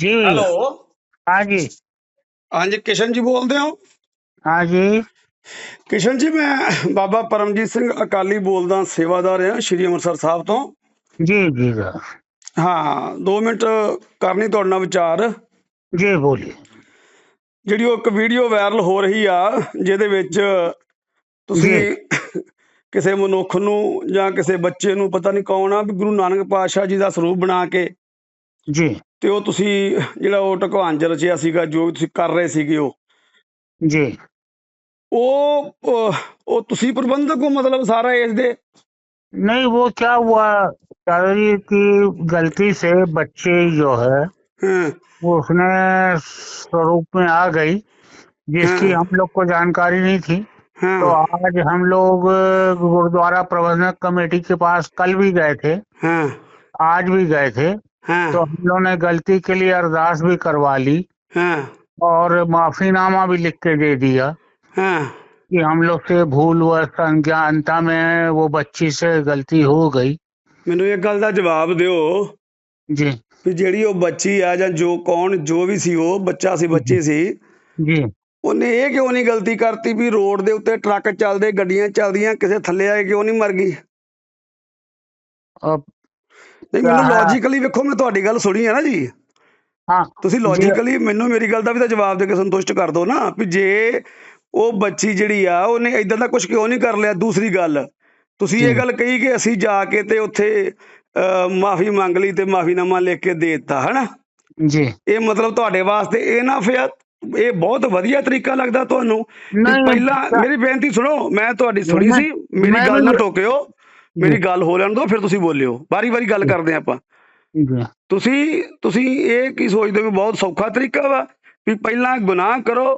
जी hello हाँ जी ਹਾਂਜੀ ਕਿਸ਼ਨ ਜੀ ਬੋਲਦੇ ਹੋ हाँ जी ਕਿਸ਼ਨ ਜੀ ਮੈਂ ਬਾਬਾ ਪਰਮਜੀਤ ਸਿੰਘ ਅਕਾਲੀ ਬੋਲਦਾ ਸੇਵਾਦਾਰ ਹਾਂ ਸ਼੍ਰੀ ਅੰਮ੍ਰਿਤਸਰ ਸਾਹਿਬ ਤੋਂ जी जी सर ਹਾਂ 2 ਮਿੰਟ ਕਰਨੀ ਤੁਹਾਡੇ ਨਾਲ ਵਿਚਾਰ जी बोलिए ਜਿਹੜੀ ਉਹ ਇੱਕ ਵੀਡੀਓ ਵਾਇਰਲ ਹੋ ਰਹੀ ਆ ਜਿਹਦੇ ਵਿੱਚ ਤੁਸੀਂ ਕਿਸੇ ਮਨੁੱਖ ਨੂੰ ਜਾਂ ਕਿਸੇ ਬੱਚੇ ਨੂੰ ਪਤਾ ਨਹੀਂ ਕੌਣ ਆ ਵੀ ਗੁਰੂ ਨਾਨਕ ਪਾਤਸ਼ਾਹ ਜੀ ਦਾ ਸਰੂਪ ਬਣਾ ਕੇ जी ਤੇ ਉਹ ਤੁਸੀਂ ਜਿਹੜਾ ਉਹ ਢਕਵਾਂਜ ਰਚਿਆ ਸੀਗਾ ਜੋ ਵੀ ਤੁਸੀਂ ਕਰ ਰਹੇ ਸੀਗੇ ਉਹ जी ਉਹ ਉਹ- ਉਹ ਤੁਸੀਂ ਪ੍ਰਬੰਧਕ ਹੋ ਮਤਲਬ ਸਾਰਾ ਇਸ ਦੇ नहीं वो क्या हुआ दादाजी की गलती से बच्चे जो है ਹਾਂ वो उसने स्वरूप में आ गई जिसकी हाँ। हम लोग को जानकारी नहीं थी तो ਹਾਂ आज हम लोग अ, गुरुद्वारा प्रबंधक कमेटी के पास कल भी गए थे ਹਾਂ आज भी गए थे ਹਾਂ तो हम लोगों ने गलती के लिए अरदास भी करवा ली ਹਾਂ और माफीनामा भी लिख के दे दिया ਹਾਂ कि हम लोग से भूल व अज्ञानता में वो बच्ची से गलती हो गई ਮੈਨੂੰ ਇੱਕ ਗੱਲ ਦਾ ਜਵਾਬ ਦਿਓ जी ਵੀ ਜਿਹੜੀ ਉਹ ਬੱਚੀ ਆ ਜਾਂ ਜੋ ਕੌਣ ਜੋ ਵੀ ਸੀ ਉਹ ਬੱਚਾ ਸੀ ਬੱਚੀ ਸੀ जी ਉਹਨੇ ਇਹ ਕਿਉਂ ਨਹੀਂ ਗਲਤੀ ਕਰਤੀ ਵੀ ਰੋਡ ਦੇ ਉੱਤੇ ਟਰੱਕ ਚੱਲਦੇ ਗੱਡੀਆਂ ਚੱਲਦੀਆਂ ਕਿਸੇ ਥੱਲੇ ਆਏ ਕਿਉਂ ਨਹੀਂ ਮਰ ਗਈ अब ਨਹੀਂ ਮੈਨੂੰ ਲੌਜੀਕਲੀ ਵੇਖੋ ਮੈਂ ਤੁਹਾਡੀ ਗੱਲ ਸੁਣੀ ਹੈ ਨਾ ਜੀ। ਹਾਂ। ਤੁਸੀਂ ਲੌਜੀਕਲੀ ਮੈਨੂੰ ਮੇਰੀ ਗੱਲ ਦਾ ਵੀ ਤਾਂ ਜਵਾਬ ਦੇ ਕੇ ਸੰਤੁਸ਼ਟ ਕਰ ਦਿਓ ਨਾ ਵੀ ਜੇ ਉਹ ਬੱਚੀ ਜਿਹੜੀ ਆ ਉਹਨੇ ਇਦਾਂ ਦਾ ਕੁਝ ਕਿਉਂ ਨਹੀਂ ਕਰ ਲਿਆ? ਦੂਸਰੀ ਗੱਲ ਤੁਸੀਂ ਇਹ ਗੱਲ ਕਹੀ ਕਿ ਅਸੀਂ ਜਾ ਕੇ ਤੇ ਉੱਥੇ ਮਾਫੀ ਮੰਗ ਲਈ ਤੇ ਮਾਫੀਨਾਮਾ ਲਿਖ ਕੇ ਦੇ ਦਿੱਤਾ ਹਨਾ? ਜੀ। ਇਹ ਮਤਲਬ ਤੁਹਾਡੇ ਵਾਸਤੇ ਇਹ ਨਾ ਫਿਰ ਇਹ ਬਹੁਤ ਵਧੀਆ ਤਰੀਕਾ ਲੱਗਦਾ ਤੁਹਾਨੂੰ। ਪਹਿਲਾਂ ਮੇਰੀ ਬੇਨਤੀ ਸੁਣੋ ਮੈਂ ਤੁਹਾਡੀ ਸੁਣੀ ਸੀ ਮੇਰੀ ਗੱਲ ਨਾ ਟੋਕਿਓ। ਮੇਰੀ ਗੱਲ ਹੋ ਲੈਣ ਦਿਓ ਫਿਰ ਤੁਸੀਂ ਬੋਲਿਓ। ਵਾਰੀ ਵਾਰੀ ਗੱਲ ਕਰਦੇ ਆਪਾਂ। ਤੁਸੀਂ ਤੁਸੀਂ ਇਹ ਕੀ ਸੋਚਦੇ ਹੋ ਬਹੁਤ ਸੌਖਾ ਤਰੀਕਾ ਵਾ? ਵੀ ਪਹਿਲਾਂ ਗੁਨਾਹ ਕਰੋ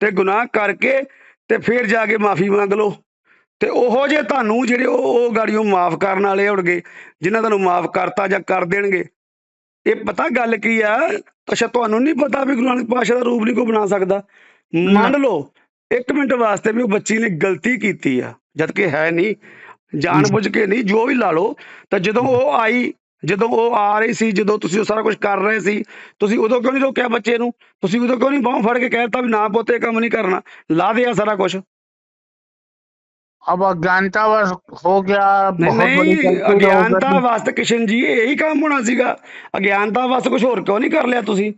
ਤੇ ਗੁਨਾਹ ਕਰਕੇ ਤੇ ਫਿਰ ਜਾ ਕੇ ਮਾਫੀ ਮੰਗ ਲਓ। ਤੇ ਉਹੋ ਜੇ ਤੁਹਾਨੂੰ ਜਿਹੜੇ ਉਹ ਗਾੜੀਆਂ ਮਾਫ ਕਰਨ ਵਾਲੇ ਹੋਣਗੇ ਜਿਨ੍ਹਾਂ ਤੁਹਾਨੂੰ ਮਾਫ ਕਰਤਾ ਜਾਂ ਕਰ ਦੇਣਗੇ। ਇਹ ਪਤਾ ਗੱਲ ਕੀ ਆ? ਅੱਛਾ ਤੁਹਾਨੂੰ ਨਹੀਂ ਪਤਾ ਵੀ ਗੁਰੂ ਨਾਨਕ ਪਾਤਸ਼ਾਹ ਦਾ ਰੂਪ ਨਹੀਂ ਕੋਈ ਬਣਾ ਸਕਦਾ। ਮੰਨ ਲਓ ਇੱਕ ਮਿੰਟ ਵਾਸਤੇ ਵੀ ਉਹ ਬੱਚੀ ਨੇ ਗਲਤੀ ਕੀਤੀ ਆ ਜਦ ਕਿ ਹੈ ਨਹੀਂ। ਜਾਣ ਬੁੱਝ ਕੇ ਨਹੀਂ ਜੋ ਵੀ ਲਾ ਲਓ ਤਾਂ ਜਦੋਂ ਉਹ ਆਈ ਜਦੋਂ ਉਹ ਆ ਰਹੀ ਸੀ ਜਦੋਂ ਤੁਸੀਂ ਉਹ ਸਾਰਾ ਕੁਝ ਕਰ ਰਹੇ ਸੀ ਤੁਸੀਂ ਉਦੋਂ ਕਿਉਂ ਨਹੀਂ ਰੋਕਿਆ ਬੱਚੇ ਨੂੰ ਤੁਸੀਂ ਉਦੋਂ ਕਿਉਂ ਨਹੀਂ ਬਾਹ ਫੜ ਕੇ ਕਹਿਤਾ ਵੀ ਨਾ ਪੁੱਤ ਇਹ ਕੰਮ ਨਹੀਂ ਕਰਨਾ ਲਾ ਦਿਆ ਸਾਰਾ ਕੁਝ अब अज्ञानतावश हो गया ਨਹੀਂ बहुत बड़ी ਨਹੀਂ गलती हो ਅਗਿਆਨਤਾ गई। ਵਾਸਤੇ ਕਿਸ਼ਨ ਜੀ ਇਹੀ ਕੰਮ ਹੋਣਾ ਸੀਗਾ ਅਗਿਆਨਤਾ ਵਾਸਤੇ ਕੁਝ ਹੋਰ ਕਿਉਂ ਨਹੀਂ ਕਰ ਲਿਆ ਤੁਸੀਂ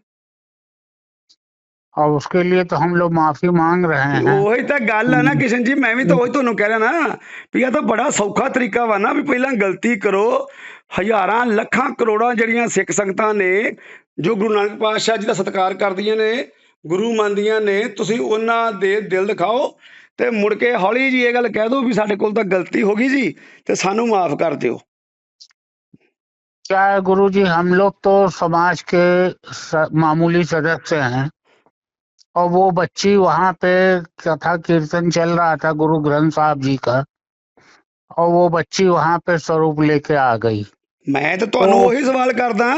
और उसके लिए तो हम लोग माफी मांग रहे हैं ਉਹੀ ਤਾਂ ਗੱਲ ਆ ਨਾ ਕਿਸ਼ਨ ਜੀ ਮੈਂ ਵੀ ਤਾਂ ਉਹੀ ਤੁਹਾਨੂੰ ਕਹਿ ਰਿਹਾ ਨਾ ਵੀ ਇਹ ਤਾਂ ਬੜਾ ਸੌਖਾ ਤਰੀਕਾ ਵਾ ਨਾ ਵੀ ਪਹਿਲਾਂ ਗਲਤੀ ਕਰੋ ਹਜ਼ਾਰਾਂ ਲੱਖਾਂ ਕਰੋੜਾਂ ਜਿਹੜੀਆਂ ਸਿੱਖ ਸੰਗਤਾਂ ਨੇ ਜੋ ਗੁਰੂ ਨਾਨਕ ਪਾਤਸ਼ਾਹ ਜੀ ਦਾ ਸਤਿਕਾਰ ਕਰਦੀਆਂ ਨੇ ਗੁਰੂ ਮੰਨਦੀਆਂ ਨੇ ਤੁਸੀਂ ਉਹਨਾਂ ਦੇ ਦਿਲ ਦਿਖਾਓ ਤੇ ਮੁੜ ਕੇ ਹੌਲੀ ਜੀ ਇਹ ਗੱਲ ਕਹਿ ਦਿਓ ਵੀ ਸਾਡੇ ਕੋਲ ਤਾਂ ਗਲਤੀ ਹੋ ਗਈ ਜੀ ਤੇ ਸਾਨੂੰ ਮਾਫ ਕਰ ਦਿਓ क्या है गुरु जी हम लोग तो समाज के स, मामूली सदस्य हैं और वो बच्ची वहां पे कथा कीर्तन चल रहा था गुरु ग्रंथ साहब जी का और वो बच्ची वहां पे स्वरूप लेके आ गई ਮੈਂ ਤਾਂ ਤੁਹਾਨੂੰ ਉਹ- ਉਹੀ ਸਵਾਲ ਕਰਦਾ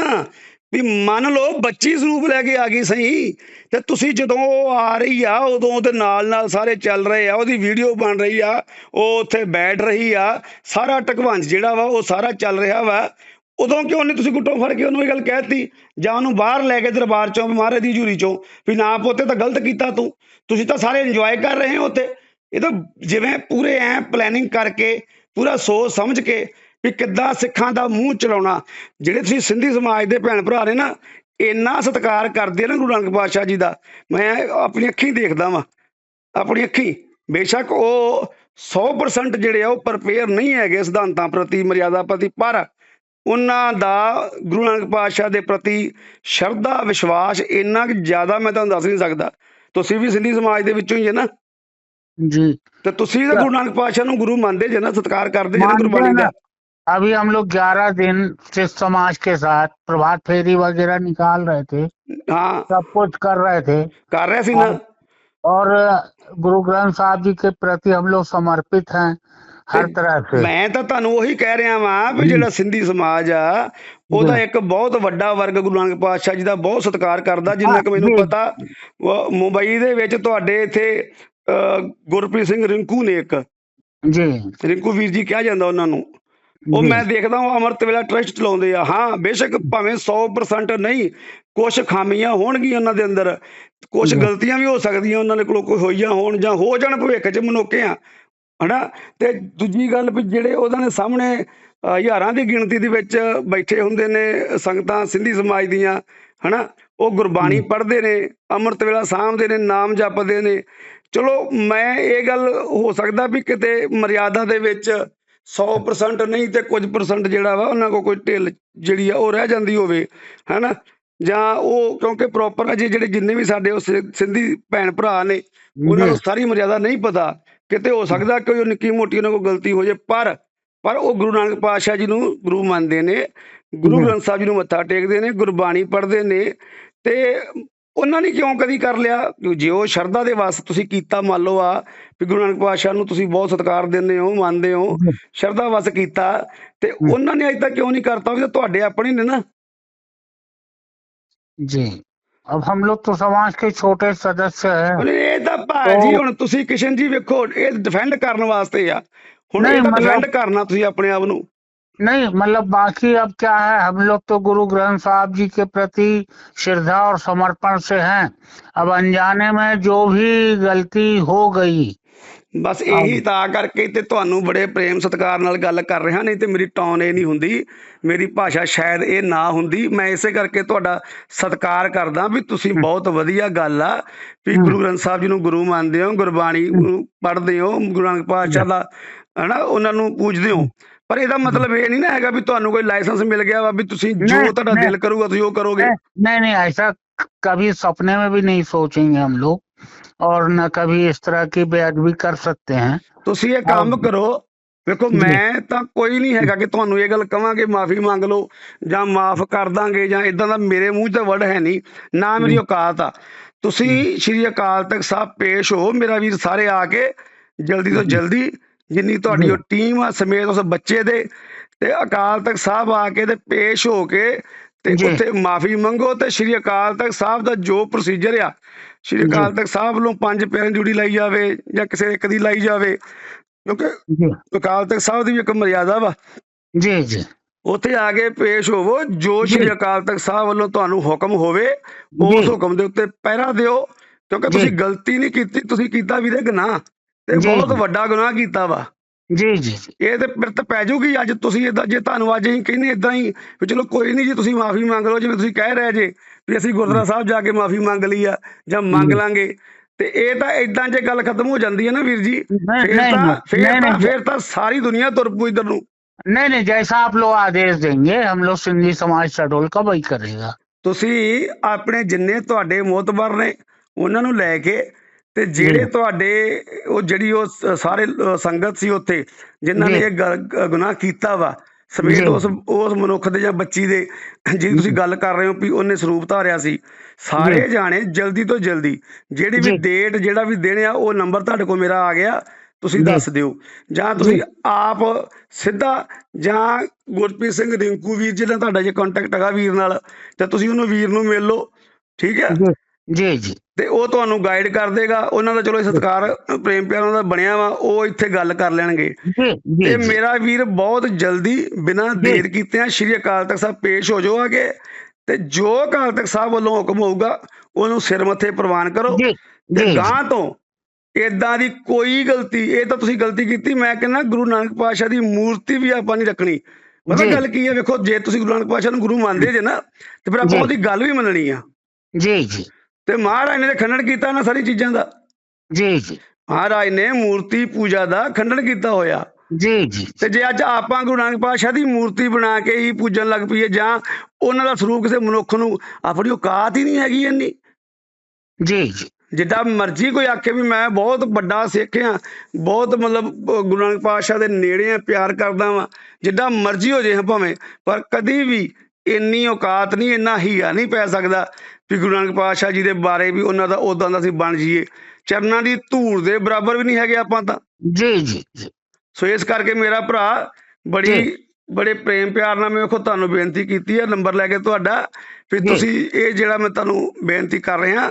ਵੀ ਮੰਨ ਲਓ ਬੱਚੀ ਸਰੂਪ ਲੈ ਕੇ ਆ ਗਈ ਸਹੀ ਤੇ ਤੁਸੀਂ ਜਦੋਂ ਉਹ ਆ ਰਹੀ ਆ ਉਦੋਂ ਉਹਦੇ ਨਾਲ ਨਾਲ ਸਾਰੇ ਚੱਲ ਰਹੇ ਆ ਉਹਦੀ ਵੀਡੀਓ ਬਣ ਰਹੀ ਆ ਉਹ ਉੱਥੇ ਬੈਠ ਰਹੀ ਆ ਸਾਰਾ ਟਕਵੰਜ ਜਿਹੜਾ ਵਾ ਉਹ ਸਾਰਾ ਚੱਲ ਰਿਹਾ ਵਾ ਉਦੋਂ ਕਿਉਂ ਨਹੀਂ ਤੁਸੀਂ ਗੁੱਟੋਂ ਫੜ ਕੇ ਉਹਨੂੰ ਇਹ ਗੱਲ ਕਹਿਤੀ? ਜਾਂ ਉਹਨੂੰ ਬਾਹਰ ਲੈ ਕੇ ਦਰਬਾਰ ਚੋਂ ਵੀ ਮਹਾਰਾਜ ਦੀ ਹਜ਼ੂਰੀ ਚੋਂ, ਵੀ ਨਾ ਪੋਤੇ ਤਾਂ ਗਲਤ ਕੀਤਾ ਤੂੰ। ਤੁਸੀਂ ਤਾਂ ਸਾਰੇ ਇੰਜੋਏ ਕਰ ਰਹੇ ਹੋ ਉੱਥੇ। ਇਹ ਤਾਂ ਜਿਵੇਂ ਪੂਰੇ ਐ ਪਲੈਨਿੰਗ ਕਰਕੇ, ਪੂਰਾ ਸੋਚ ਸਮਝ ਕੇ ਵੀ ਕਿੱਦਾਂ ਸਿੱਖਾਂ ਦਾ ਮੂੰਹ ਚਲਾਉਣਾ। ਜਿਹੜੇ ਤੁਸੀਂ ਸਿੰਧੀ ਸਮਾਜ ਦੇ ਭੈਣ ਭਰਾ ਨੇ ਨਾ, ਇੰਨਾ ਸਤਿਕਾਰ ਕਰਦੇ ਆ ਨਾ ਗੁਰੂ ਨਾਨਕ ਪਾਤਸ਼ਾਹ ਜੀ ਦਾ। ਮੈਂ ਆਪਣੀ ਅੱਖੀਂ ਦੇਖਦਾ ਵਾਂ। ਆਪਣੀ ਅੱਖੀਂ। ਬੇਸ਼ੱਕ ਉਹ 100% ਜਿਹੜੇ ਆ, ਉਹ ਪ੍ਰਪੇਅਰ ਨਹੀਂ ਹੈਗੇ ਸਿਧਾਂਤਾਂ ਪ੍ਰਤੀ, ਮਰਿਆਦਾ ਪ੍ਰਤੀ, ਪਰ ਉਹਨਾਂ ਦਾ ਗੁਰੂ ਨਾਨਕ ਪਾਤਸ਼ਾਹ ਦੇ ਪ੍ਰਤੀ ਸ਼ਰਧਾ ਵਿਸ਼ਵਾਸ ਇੰਨਾ ਕੁ ਜ਼ਿਆਦਾ ਮੈਂ ਤੁਹਾਨੂੰ ਦੱਸ ਨਹੀਂ ਸਕਦਾ ਤੁਸੀਂ ਵੀ ਸਿੰਧੀ ਸਮਾਜ ਦੇ ਵਿੱਚੋਂ ਹੀ ਹੈ ਨਾ जी ਤੇ ਤੁਸੀਂ ਤਾਂ ਗੁਰੂ ਨਾਨਕ ਪਾਤਸ਼ਾਹ ਨੂੰ ਗੁਰੂ ਮੰਨਦੇ ਜੇ ਨਾ ਸਤਿਕਾਰ ਕਰਦੇ ਜੇ ਨਾ मानते हैं ਗੁਰਬਾਣੀ ना ਦਾ अभी हम लोग ग्यारह दिन से समाज के साथ प्रभात फेरी वगैरह निकाल रहे थे ਹਾਂ सब कुछ कर रहे थे ਕਰ ਰਿਹਾ ਸੀ ਨਾ और गुरु ग्रंथ साहब जी के प्रति हम लोग समर्पित हैं ਹਰ ਤਰ੍ਹਾਂ ਸੇ ਮੈਂ ਤਾਂ ਤੁਹਾਨੂੰ ਉਹੀ ਕਹਿ ਰਿਹਾ ਵਾਂ ਵੀ ਜਿਹੜਾ ਸਿੰਧੀ ਸਮਾਜ ਆ ਉਹਦਾ ਇੱਕ ਬਹੁਤ ਵੱਡਾ ਵਰਗ ਗੁਰੂ ਨਾਨਕ ਪਾਤਸ਼ਾਹ ਜੀ ਦਾ ਬਹੁਤ ਸਤਿਕਾਰ ਕਰਦਾ ਜਿੰਨਾ ਕਿ ਮੈਨੂੰ ਪਤਾ ਮੁੰਬਈ ਦੇ ਵਿੱਚ ਤੁਹਾਡੇ ਇੱਥੇ ਗੁਰਪ੍ਰੀਤ ਸਿੰਘ ਰਿੰਕੂ ਨੇ ਇੱਕ। ਜੀ। ਰਿੰਕੂ ਵੀਰ ਜੀ ਕਿਹਾ ਜਾਂਦਾ ਉਹਨਾਂ ਨੂੰ। ਉਹ ਮੈਂ ਦੇਖਦਾ ਹਾਂ ਅਮਰਤ ਵੇਲਾ ਟਰਸਟ ਚਲਾਉਂਦੇ ਆ। ਹਾਂ ਬੇਸ਼ੱਕ ਭਾਵੇਂ 100% ਨਹੀਂ ਕੁਝ ਖਾਮੀਆਂ ਹੋਣਗੀਆਂ ਉਹਨਾਂ ਦੇ ਅੰਦਰ। ਕੁਝ ਗਲਤੀਆਂ ਵੀ ਹੋ ਸਕਦੀਆਂ ਉਹਨਾਂ ਦੇ ਕੋਲੋਂ ਕੋਈ ਹੋਈਆਂ ਹੋਣ ਜਾਂ ਹੋ ਜਾਣ ਭਵਿੱਖ 'ਚ ਮਨੋਕੇ ਆ। ਹਨਾ? ਤੇ ਦੂਜੀ ਗੱਲ ਵੀ ਜਿਹੜੇ ਉਹਨਾਂ ਦੇ ਸਾਹਮਣੇ ਹਜ਼ਾਰਾਂ ਦੀ ਗਿਣਤੀ ਦੇ ਵਿੱਚ ਬੈਠੇ ਹੁੰਦੇ ਨੇ ਸੰਗਤਾਂ ਸਿੰਧੀ ਸਮਾਜ ਦੀਆਂ ਹਨਾ? ਉਹ ਗੁਰਬਾਣੀ। ਪੜ੍ਹਦੇ ਨੇ ਅੰਮ੍ਰਿਤ ਵੇਲਾ ਸਾਂਭਦੇ ਨੇ ਨਾਮ ਜਪਦੇ ਨੇ। ਚਲੋ ਮੈਂ ਇਹ ਗੱਲ ਹੋ ਸਕਦਾ ਵੀ ਕਿਤੇ ਮਰਿਆਦਾ ਦੇ ਵਿੱਚ 100% ਨਹੀਂ ਤੇ ਕੁਝ ਪਰਸੈਂਟ ਜਿਹੜਾ ਵਾ ਉਹਨਾਂ ਕੋਲ ਕੋਈ ਢਿੱਲ ਜਿਹੜੀ ਆ ਉਹ ਰਹਿ ਜਾਂਦੀ ਹੋਵੇ ਹਨਾ? ਜਾਂ ਉਹ ਕਿਉਂਕਿ ਪ੍ਰੋਪਰ ਅਜੇ ਜਿਹੜੇ ਜਿੰਨੇ ਵੀ ਸਾਡੇ ਉਹ ਸਿੰਧੀ ਭੈਣ ਭਰਾ ਨੇ ਉਹਨਾਂ ਨੂੰ। ਸਾਰੀ ਮਰਿਆਦਾ ਨਹੀਂ ਪਤਾ। ਕਿਤੇ ਹੋ ਸਕਦਾ ਕਿ ਉਹ ਨਿੱਕੀ ਮੋਟੀ ਉਹਨਾਂ ਕੋਲ ਗਲਤੀ ਹੋ ਜੇ ਪਰ ਪਰ ਉਹ ਗੁਰੂ ਨਾਨਕ ਪਾਤਸ਼ਾਹ ਜੀ ਨੂੰ ਗੁਰੂ ਮੰਨਦੇ ਨੇ ਗੁਰੂ ਜੀ। ਗ੍ਰੰਥ ਸਾਹਿਬ ਜੀ ਨੂੰ ਮੱਥਾ ਟੇਕਦੇ ਨੇ ਗੁਰਬਾਣੀ ਪੜ੍ਹਦੇ ਨੇ ਤੇ ਉਹਨਾਂ ਨੇ ਕਿਉਂ ਕਦੀ ਕਰ ਲਿਆ ਕਿ ਜੇ ਉਹ ਸ਼ਰਧਾ ਦੇ ਵਾਸਤੇ ਤੁਸੀਂ ਕੀਤਾ ਮੰਨ ਲਓ ਆ ਵੀ ਗੁਰੂ ਨਾਨਕ ਪਾਤਸ਼ਾਹ ਨੂੰ ਤੁਸੀਂ ਬਹੁਤ ਸਤਿਕਾਰ ਦਿੰਦੇ ਹੋ ਮੰਨਦੇ ਹੋ ਜੀ। ਸ਼ਰਧਾ ਵਾਸਤੇ ਕੀਤਾ ਤੇ ਉਹਨਾਂ ਨੇ ਅਜੇ ਤੱਕ ਕਿਉਂ ਨਹੀਂ ਕਰਤਾ ਉਹ ਤਾਂ ਤੁਹਾਡੇ ਆਪਣੇ ਨੇ ਨਾ जी अब हम लोग तो समाज के छोटे सदस्य हैं ਹੁਣ ਇਹ ਤਾਂ ਭਾਜੀ ਉਹ- ਹੁਣ ਤੁਸੀਂ ਕਿਸ਼ਨ ਜੀ ਵੇਖੋ ਇਹ ਡਿਫੈਂਡ ਕਰਨ ਵਾਸਤੇ ਆ ਹੁਣ ਨਹੀਂ, ਇਹ ਤਾਂ ਮਤਲਬ- ਡਿਫੈਂਡ ਕਰਨਾ ਤੁਸੀਂ ਆਪਣੇ ਆਪ ਨੂੰ नहीं मतलब बाकी अब क्या है हम लोग तो गुरु ग्रंथ साहब जी के प्रति श्रद्धा और समर्पण से हैं अब अनजाने में जो भी गलती हो गई ਬਸ ਇਹੀ ਤਾਂ ਕਰਕੇ ਤੇ ਤੁਹਾਨੂੰ ਬੜੇ ਪ੍ਰੇਮ ਸਤਿਕਾਰ ਨਾਲ ਗੱਲ ਕਰ ਰਿਹਾ ਨਹੀਂ ਤੇ ਮੇਰੀ ਟੌਨ ਇਹ ਨਹੀਂ ਹੁੰਦੀ ਮੇਰੀ ਭਾਸ਼ਾ ਸ਼ਾਇਦ ਇਹ ਨਾ ਹੁੰਦੀ ਮੈਂ ਇਸੇ ਕਰਕੇ ਤੁਹਾਡਾ ਸਤਿਕਾਰ ਕਰਦਾ ਵੀ ਤੁਸੀਂ ਬਹੁਤ ਵਧੀਆ ਗੱਲ ਆ ਵੀ ਗੁਰੂ ਗ੍ਰੰਥ ਸਾਹਿਬ ਜੀ ਨੂੰ ਗੁਰੂ ਮੰਨਦੇ ਹੋ ਗੁਰਬਾਣੀ ਨੂੰ ਪੜ੍ਹਦੇ ਹੋ ਗੁਰੂ ਨਾਨਕ ਪਾਤਸ਼ਾਹ ਦਾ ਹਨਾ ਉਹਨਾਂ ਨੂੰ ਪੂਜਦੇ ਹੋ ਪਰ ਇਹਦਾ ਮਤਲਬ ਇਹ ਨਹੀਂ ਨਾ ਹੈਗਾ ਵੀ ਤੁਹਾਨੂੰ ਕੋਈ ਲਾਇਸੈਂਸ ਮਿਲ ਗਿਆ ਵਾ ਵੀ ਤੁਸੀਂ ਜੋ ਨਹੀਂ, ਤੁਹਾਡਾ ਨਹੀਂ। ਦਿਲ ਕਰੂਗਾ ਤੁਸੀਂ ਉਹ ਕਰੋਗੇ नहीं नहीं नहीं, ऐसा कभी सपने में भी नहीं सोचेंगे हम लोग और न कभी इस तरह की बेअदबी कर सकते हैं ਤੁਸੀਂ ਇਹ ਕੰਮ ਹਾਂ। ਕਰੋ ਵੇਖੋ ਜੀ। ਮੈਂ ਤਾਂ ਕੋਈ ਨਹੀਂ ਹੈਗਾ ਕਿ ਤੁਹਾਨੂੰ ਇਹ ਗੱਲ ਕਵਾਂਗੇ ਮਾਫੀ ਮੰਗ ਲਓ ਜਾਂ ਮਾਫ ਕਰ ਦਾਂਗੇ ਜਾਂ ਇਦਾਂ ਦਾ ਮੇਰੇ ਮੂੰਹ 'ਚ ਤਾਂ ਵਰਡ ਹੈ ਨਹੀਂ ਨਾ ਮੇਰੀ ਜੀ। ਔਕਾਤ ਆ ਤੁਸੀਂ ਸ਼੍ਰੀ ਅਕਾਲ ਤਖਤ ਸਾਹਿਬ ਪੇਸ਼ ਹੋ ਮੇਰਾ ਵੀਰ ਸਾਰੇ ਆ ਕੇ ਜਲਦੀ ਤੋਂ ਜੀ। ਜਲਦੀ ਜਿੰਨੀ ਤੁਹਾਡੀ ਜੀ। ਉਹ ਟੀਮ ਆ ਸਮੇਤ ਉਸ ਬੱਚੇ ਦੇ ਤੇ ਅਕਾਲ ਤਖਤ ਸਾਹਿਬ ਆ ਕੇ ਤੇ ਪੇਸ਼ ਹੋ ਕੇ ਤੇ ਉੱਥੇ ਮਾਫੀ ਮੰਗੋ ਤੇ ਸ਼੍ਰੀ ਅਕਾਲ ਤਖਤ ਸਾਹਿਬ ਦਾ ਜੋ ਪ੍ਰੋਸੀਜਰ ਆ ਸ਼੍ਰੀ ਅਕਾਲ ਤਖਤ ਸਾਹਿਬ ਨੂੰ ਪੰਜ ਪਿਆਰਿਆਂ ਜੁੜੀ ਲਾਈ ਜਾਵੇ ਜਾਂ ਕਿਸੇ ਇੱਕ ਦੀ ਲਾਈ ਜਾਵੇ ਕਿਉਂਕਿ ਅਕਾਲ ਤਖਤ ਸਾਹਿਬ ਦੀ ਵੀ ਇੱਕ ਮਰਿਆਦਾ ਵਾ। ਜੀ ਜੀ। ਉੱਥੇ ਆ ਕੇ ਪੇਸ਼ ਹੋਵੋ ਜੋ ਸ਼੍ਰੀ ਅਕਾਲ ਤਖਤ ਸਾਹਿਬ ਵੱਲੋਂ ਤੁਹਾਨੂੰ ਹੁਕਮ ਹੋਵੇ ਉਸ ਹੁਕਮ ਦੇ ਉੱਤੇ ਪਹਿਰਾ ਦਿਓ ਕਿਉਂਕਿ ਤੁਸੀਂ ਗਲਤੀ ਨਹੀਂ ਕੀਤੀ ਤੁਸੀਂ ਕੀਤਾ ਵੀ ਦੇ ਗੁਨਾਹ ਤੇ ਬਹੁਤ ਵੱਡਾ ਗੁਨਾਹ ਕੀਤਾ ਵਾ। जी जी जी ਇਹ ਤੇ ਫਿਰ ਤਾਂ ਪੈ ਜਾਊਗੀ ਅੱਜ ਤੁਸੀਂ ਇਦਾਂ ਜੇ ਤੁਹਾਨੂੰ ਅੱਜ ਅਸੀਂ ਕਹਿੰਦੇ ਇਦਾਂ ਹੀ ਵੀ ਚਲੋ ਕੋਈ ਨਹੀਂ ਜੀ ਤੁਸੀਂ ਮਾਫੀ ਮੰਗ ਲਓ ਜਿਵੇਂ ਤੁਸੀਂ ਕਹਿ ਰਹੇ ਜੇ ਵੀ ਅਸੀਂ ਗੁਰਦੁਆਰਾ ਸਾਹਿਬ ਜਾ ਕੇ ਮਾਫੀ ਮੰਗ ਲਈ ਆ ਜਾਂ ਮੰਗ ਜੀ। ਲਾਂਗੇ ਤੇ ਇਹ ਤਾਂ ਇਦਾਂ ਜੇ ਗੱਲ ਖਤਮ ਹੋ ਜਾਂਦੀ ਹੈ ਨਾ ਵੀਰ ਜੀ नहीं ਫਿਰ नहीं ਤਾਂ नहीं, ਫਿਰ नहीं ਤਾਂ नहीं ਫਿਰ ਤਾਂ ਸਾਰੀ ਦੁਨੀਆ ਤੁਰ ਪੂ ਇਧਰ ਨੂੰ नहीं नहीं जैसा आप लोग आदेश देंगे हम लोग सिंधी समाज शहडोल का वही करेगा ਤੁਸੀਂ ਆਪਣੇ ਜਿੰਨੇ ਤੁਹਾਡੇ ਮੋਤਬਰ ਨੇ ਉਹਨਾਂ ਨੂੰ ਲੈ ਕੇ ਤੇ ਜਿਹੜੇ। ਤੁਹਾਡੇ ਉਹ ਜਿਹੜੀ ਉਹ ਸਾਰੇ ਸੰਗਤ ਸੀ ਉੱਥੇ ਜਿਨ੍ਹਾਂ ਨੇ। ਇਹ ਗੁਨਾਹ ਕੀਤਾ ਵਾ ਸਮੇਤ। ਉਸ ਉਸ ਮਨੁੱਖ ਦੇ ਜਾਂ ਬੱਚੀ ਦੇ ਜਿਹਦੀ ਤੁਸੀਂ ਗੱਲ ਕਰ ਰਹੇ ਹੋ ਵੀ ਉਹਨੇ ਸਰੂਪ ਧਾਰਿਆ ਸੀ ਸਾਰੇ। ਜਾਣੇ ਜਲਦੀ ਤੋਂ ਜਲਦੀ ਜਿਹੜੀ ਵੀ। ਡੇਟ ਜਿਹੜਾ ਵੀ ਦਿਨ ਆ ਉਹ ਨੰਬਰ ਤੁਹਾਡੇ ਕੋਲ ਮੇਰਾ ਆ ਗਿਆ ਤੁਸੀਂ। ਦੱਸ ਦਿਓ ਜਾਂ ਤੁਸੀਂ ਆਪ ਸਿੱਧਾ ਜਾਂ ਗੁਰਪ੍ਰੀਤ ਸਿੰਘ ਰਿੰਕੂ ਵੀਰ ਜਿਹਨਾਂ ਤੁਹਾਡਾ ਜੇ ਕੰਟੈਕਟ ਹੈਗਾ ਵੀਰ ਨਾਲ ਤੇ ਤੁਸੀਂ ਉਹਨੂੰ ਵੀਰ ਨੂੰ ਮਿਲ ਲਓ ਠੀਕ ਹੈ ਜੀ ਜੀ। ਤੇ ਉਹ ਤੁਹਾਨੂੰ ਗਾਈਡ ਕਰ ਦੇਗਾ। ਉਹਨਾਂ ਦਾ ਚਲੋ ਸਤਕਾਰ ਪ੍ਰੇਮ ਪਿਆਰ ਦਾ ਬਣਿਆ ਵਾ ਉਹ ਇੱਥੇ ਗੱਲ ਕਰ ਲੈਣਗੇ। ਤੇ ਮੇਰਾ ਵੀਰ ਬਹੁਤ ਜਲਦੀ ਬਿਨਾਂ ਦੇਰ ਕੀਤਿਆਂ ਸ਼੍ਰੀ ਅਕਾਲ ਤਖਤ ਸਾਹਿਬ ਪੇਸ਼ ਹੋ ਜਾਓਗੇ ਤੇ ਜੋ ਅਕਾਲ ਤਖਤ ਸਾਹਿਬ ਵੱਲੋਂ ਹੁਕਮ ਹੋਊਗਾ ਉਹਨੂੰ ਸਿਰ ਮੱਥੇ ਪ੍ਰਵਾਨ ਕਰੋ। ਤੇ ਗਾਂ ਤੋਂ ਇਦਾਂ ਦੀ ਕੋਈ ਗਲਤੀ ਇਹ ਤਾਂ ਤੁਸੀਂ ਗਲਤੀ ਕੀਤੀ ਮੈਂ ਕਹਿੰਦਾ ਗੁਰੂ ਨਾਨਕ ਪਾਤਸ਼ਾਹ ਦੀ ਮੂਰਤੀ ਵੀ ਆਪਾਂ ਨਹੀਂ ਰੱਖਣੀ। ਮਤਲਬ ਗੱਲ ਕੀ ਹੈ ਵੇਖੋ ਜੇ ਤੁਸੀਂ ਗੁਰੂ ਨਾਨਕ ਪਾਤਸ਼ਾਹ ਨੂੰ ਗੁਰੂ ਮੰਨਦੇ ਜੇ ਨਾ ਤੇ ਫਿਰ ਆਪਾਂ ਉਹਦੀ ਗੱਲ ਵੀ ਮੰਨਣੀ ਆ। ਜੀ ਜੀ। ਤੇ ਮਹਾਰਾਜ ਨੇ ਖੰਡਨ ਕੀਤਾ ਨਾ ਸਾਰੀ ਚੀਜ਼ਾਂ ਦਾ। ਜੀ ਜੀ। ਮਹਾਰਾਜ ਨੇ ਮੂਰਤੀ ਪੂਜਾ ਦਾ ਖੰਡਨ ਕੀਤਾ ਹੋਇਆ। ਜੀ ਜੀ। ਤੇ ਜੇ ਅੱਜ ਆਪਾਂ ਗੁਰੂ ਨਾਨਕ ਪਾਤਸ਼ਾਹ ਦੀ ਮੂਰਤੀ ਬਣਾ ਕੇ ਹੀ ਪੂਜਣ ਲੱਗ ਪਈਏ ਜਾਂ ਉਹਨਾਂ ਦਾ ਸਰੂਪ ਕਿਸੇ ਮਨੁੱਖ ਨੂੰ ਆਪਣੀ ਔਕਾਤ ਹੀ ਨਹੀਂ ਹੈਗੀ ਇੰਨੀ। ਜੀ ਜੀ। ਜਿੱਦਾਂ ਮਰਜ਼ੀ ਕੋਈ ਆਖੇ ਵੀ ਮੈਂ ਬਹੁਤ ਵੱਡਾ ਸਿੱਖ ਆ ਬਹੁਤ ਮਤਲਬ ਗੁਰੂ ਨਾਨਕ ਪਾਤਸ਼ਾਹ ਦੇ ਨੇੜੇ ਆ ਪਿਆਰ ਕਰਦਾ ਵਾਂ ਜਿੱਦਾਂ ਮਰਜ਼ੀ ਹੋ ਜੇ ਭਾਵੇਂ ਪਰ ਕਦੀ ਵੀ ਇੰਨੀ ਔਕਾਤ ਨਹੀਂ ਇੰਨਾ ਹੀਰਾ ਨਹੀਂ ਪੈ ਸਕਦਾ। ਵੀ ਗੁਰੂ ਨਾਨਕ ਪਾਤਸ਼ਾਹ ਜੀ ਦੇ ਬਾਰੇ ਵੀ ਉਹਨਾਂ ਦਾ ਉਦਾਂ ਦਾ ਅਸੀਂ ਬਣ ਜਾਈਏ। ਚਰਨਾਂ ਦੀ ਧੂੜ ਦੇ ਬਰਾਬਰ ਵੀ ਨਹੀਂ ਹੈਗੇ ਆਪਾਂ ਤਾਂ। ਜੀ ਜੀ ਸੋ ਇਸ ਕਰਕੇ ਮੇਰਾ ਭਰਾ ਬੜੀ ਬੜੇ ਪ੍ਰੇਮ ਪਿਆਰ ਨਾਲ ਮੈਂ ਵੇਖੋ ਤੁਹਾਨੂੰ ਬੇਨਤੀ ਕੀਤੀ ਹੈ ਨੰਬਰ ਲੈ ਕੇ ਤੁਹਾਡਾ। ਵੀ ਤੁਸੀਂ ਇਹ ਜਿਹੜਾ ਮੈਂ ਤੁਹਾਨੂੰ ਬੇਨਤੀ ਕਰ ਰਿਹਾ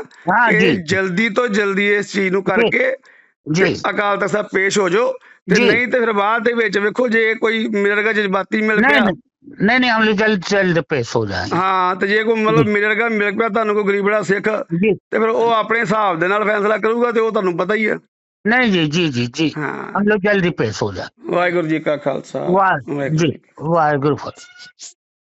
ਇਹ ਜਲਦੀ ਤੋਂ ਜਲਦੀ ਇਸ ਚੀਜ਼ ਨੂੰ ਕਰਕੇ ਜੀ। ਅਕਾਲ ਤਖਤ ਸਾਹਿਬ ਪੇਸ਼ ਹੋ ਜਾਓ। ਤੇ ਨਹੀਂ ਤੇ ਫਿਰ ਬਾਅਦ ਦੇ ਵਿੱਚ ਵੇਖੋ ਜੇ ਕੋਈ ਮੇਰੇ ਵਰਗਾ ਜਜ਼ਬਾਤੀ ਮਿਲ ਗਿਆ ਨਹੀਂ ਨਹੀਂ ਹਮ ਜਲ ਜਲਦ ਪੇਸ਼ ਹੋ ਜਾਏ ਹਾਂ ਤੇ ਜੇ ਕੋਈ ਮਤਲਬ ਮਿਲੇਗਾ ਮਿਲ ਪਿਆ ਤੁਹਾਨੂੰ ਕੋਈ ਗਰੀਬੜਾ ਸਿੱਖ ਤੇ ਫਿਰ ਉਹ ਆਪਣੇ ਹਿਸਾਬ ਦੇ ਨਾਲ ਫੈਸਲਾ ਕਰੂਗਾ ਤੇ ਉਹ ਤੁਹਾਨੂੰ ਪਤਾ ਹੀ ਹੈ। ਨਹੀਂ ਜੀ ਜੀ ਜੀ ਜੀ। ਹਮ ਲੋਗ ਜਲਦੀ ਪੇਸ਼ ਹੋ ਜਾ ਵਾਹਿਗੁਰੂ ਜੀ ਕਾ ਖਾਲਸਾ। ਵਾਹਿਗੁਰੂ ਜੀ ਵਾਹਿਗੁਰੂ ਫਤਿਹ।